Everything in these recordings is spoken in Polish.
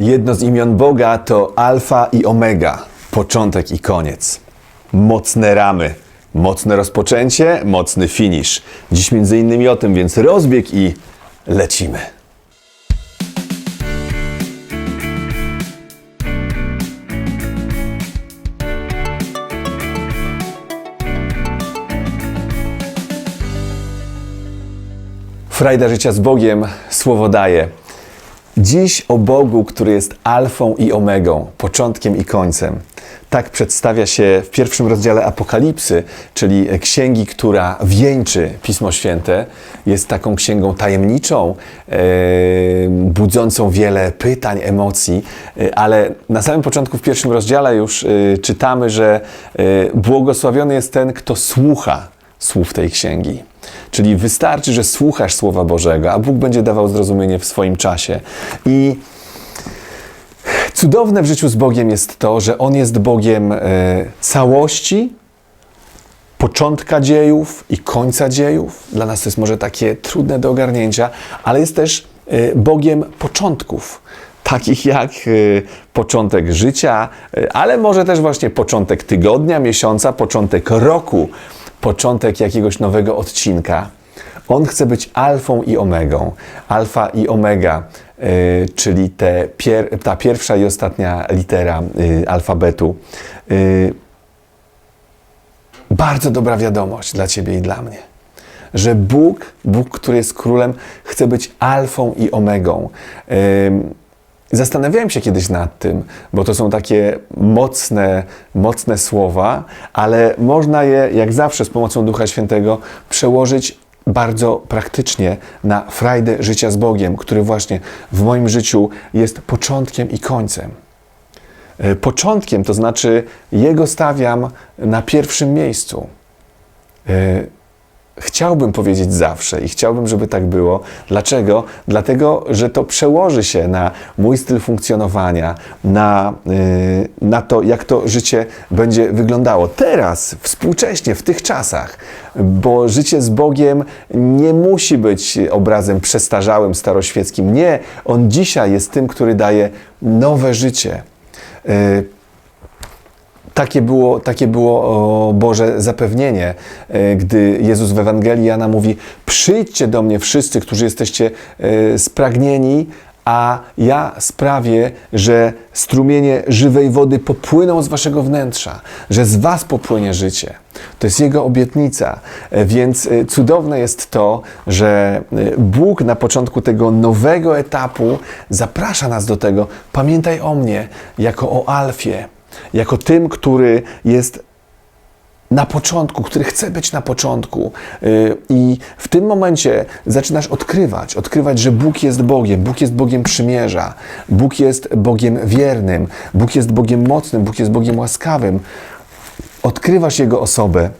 Jedno z imion Boga to Alfa i Omega, początek i koniec. Mocne ramy, mocne rozpoczęcie, mocny finish. Dziś między innymi o tym, więc rozbieg i lecimy. Frajda życia z Bogiem słowo daje. Dziś o Bogu, który jest alfą i omegą, początkiem i końcem. Tak przedstawia się w pierwszym rozdziale Apokalipsy, czyli księgi, która wieńczy Pismo Święte. Jest taką księgą tajemniczą, e, budzącą wiele pytań, emocji, e, ale na samym początku, w pierwszym rozdziale już e, czytamy, że błogosławiony jest ten, kto słucha słów tej księgi. Czyli wystarczy, że słuchasz Słowa Bożego, a Bóg będzie dawał zrozumienie w swoim czasie. I cudowne w życiu z Bogiem jest to, że On jest Bogiem e, całości, początka dziejów i końca dziejów. Dla nas to jest może takie trudne do ogarnięcia, ale jest też e, Bogiem początków. Takich jak e, początek życia, ale może też właśnie początek tygodnia, miesiąca, początek roku, początek jakiegoś nowego odcinka. On chce być alfą i omegą. Alfa i omega, y, czyli te pier, ta pierwsza i ostatnia litera y, alfabetu. Y, bardzo dobra wiadomość dla Ciebie i dla mnie. Że Bóg, Bóg, który jest królem, chce być alfą i omegą. Zastanawiałem się kiedyś nad tym, bo to są takie mocne, mocne słowa, ale można je, jak zawsze, z pomocą Ducha Świętego przełożyć bardzo praktycznie na frajdę życia z Bogiem, który właśnie w moim życiu jest początkiem i końcem. E, Początkiem to znaczy Jego stawiam na pierwszym miejscu. Chciałbym powiedzieć zawsze i chciałbym, żeby tak było. Dlaczego? Dlatego, że to przełoży się na mój styl funkcjonowania, na, yy, na to, jak to życie będzie wyglądało teraz, współcześnie, w tych czasach. Bo życie z Bogiem nie musi być obrazem przestarzałym, staroświeckim. Nie, on dzisiaj jest tym, który daje nowe życie. Yy, takie było, takie było Boże zapewnienie, e, gdy Jezus w Ewangelii Jana mówi: Przyjdźcie do mnie wszyscy, którzy jesteście e, spragnieni, a ja sprawię, że strumienie żywej wody popłyną z waszego wnętrza, że z was popłynie życie. To jest Jego obietnica. E, Więc cudowne jest to, że Bóg na początku tego nowego etapu zaprasza nas do tego. Pamiętaj o mnie jako o Alfie, jako tym, który jest na początku, który chce być na początku. Yy, I w tym momencie zaczynasz odkrywać, odkrywać, że Bóg jest Bogiem, Bóg jest Bogiem przymierza, Bóg jest Bogiem wiernym, Bóg jest Bogiem mocnym, Bóg jest Bogiem łaskawym. Odkrywasz Jego osobę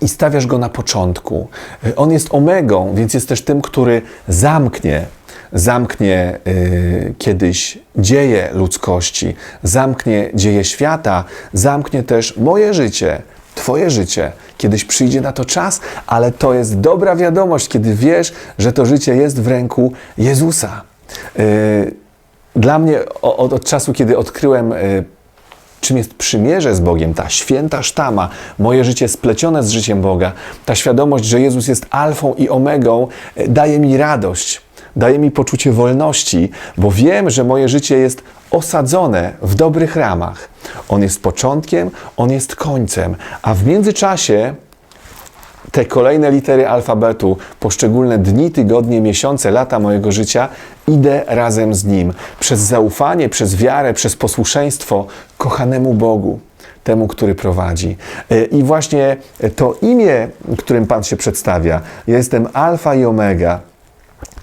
i stawiasz Go na początku. Yy, On jest omegą, więc jest też tym, który zamknie zamknie y, kiedyś dzieje ludzkości, zamknie dzieje świata, zamknie też moje życie, Twoje życie. Kiedyś przyjdzie na to czas, ale to jest dobra wiadomość, kiedy wiesz, że to życie jest w ręku Jezusa. Y, dla mnie od, od czasu, kiedy odkryłem y, czym jest przymierze z Bogiem, ta święta sztama, moje życie splecione z życiem Boga, ta świadomość, że Jezus jest alfą i omegą, y, daje mi radość, daje mi poczucie wolności, bo wiem, że moje życie jest osadzone w dobrych ramach. On jest początkiem, on jest końcem, a w międzyczasie te kolejne litery alfabetu, poszczególne dni, tygodnie, miesiące, lata mojego życia, idę razem z Nim. Przez zaufanie, przez wiarę, przez posłuszeństwo kochanemu Bogu, temu, który prowadzi. Y, I właśnie to imię, którym Pan się przedstawia, ja jestem Alfa i Omega.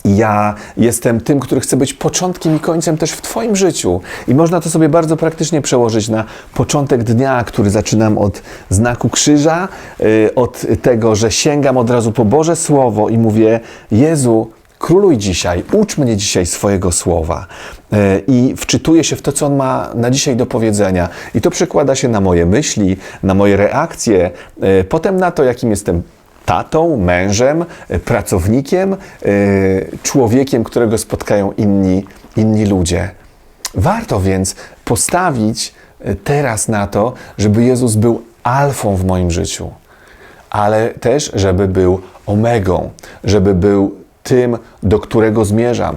Ja jestem tym, który chce być początkiem i końcem też w Twoim życiu. I można to sobie bardzo praktycznie przełożyć na początek dnia, który zaczynam od znaku krzyża, yy, od tego, że sięgam od razu po Boże Słowo i mówię: Jezu, króluj dzisiaj, ucz mnie dzisiaj swojego słowa. Yy, I wczytuję się w to, co on ma na dzisiaj do powiedzenia. I to przekłada się na moje myśli, na moje reakcje, yy, potem na to, jakim jestem tatą, mężem, y, pracownikiem, y, człowiekiem, którego spotkają inni, inni ludzie. Warto więc postawić e, teraz na to, żeby Jezus był alfą w moim życiu, ale też, żeby był omegą, żeby był tym, do którego zmierzam,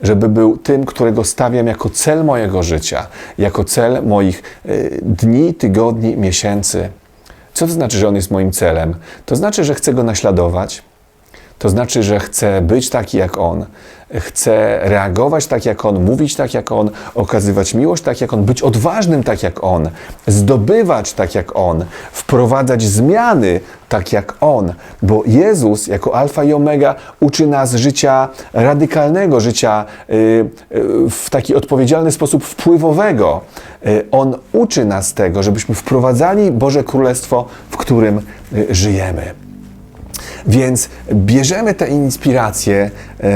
żeby był tym, którego stawiam jako cel mojego życia, jako cel moich y, dni, tygodni, miesięcy. Co to znaczy, że On jest moim celem? To znaczy, że chcę Go naśladować, to znaczy, że chcę być taki jak On, chcę reagować tak jak On, mówić tak jak On, okazywać miłość tak jak On, być odważnym tak jak On, zdobywać tak jak On, wprowadzać zmiany tak jak On. Bo Jezus jako Alfa i Omega uczy nas życia radykalnego, życia y, y, w taki odpowiedzialny sposób wpływowego. Y, On uczy nas tego, żebyśmy wprowadzali Boże Królestwo, w którym żyjemy. Więc bierzemy tę inspirację e,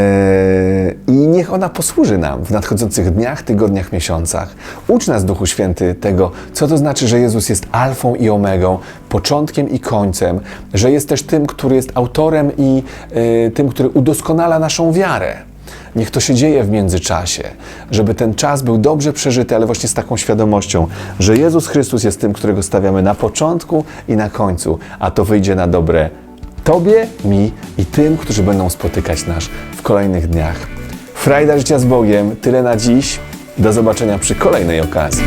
i niech ona posłuży nam w nadchodzących dniach, tygodniach, miesiącach. Ucz nas, Duchu Święty, tego, co to znaczy, że Jezus jest alfą i omegą, początkiem i końcem, że jest też tym, który jest autorem i e, tym, który udoskonala naszą wiarę. Niech to się dzieje w międzyczasie, żeby ten czas był dobrze przeżyty, ale właśnie z taką świadomością, że Jezus Chrystus jest tym, którego stawiamy na początku i na końcu, a to wyjdzie na dobre Tobie, mi i tym, którzy będą spotykać nas w kolejnych dniach. Frajda życia z Bogiem, tyle na dziś. Do zobaczenia przy kolejnej okazji.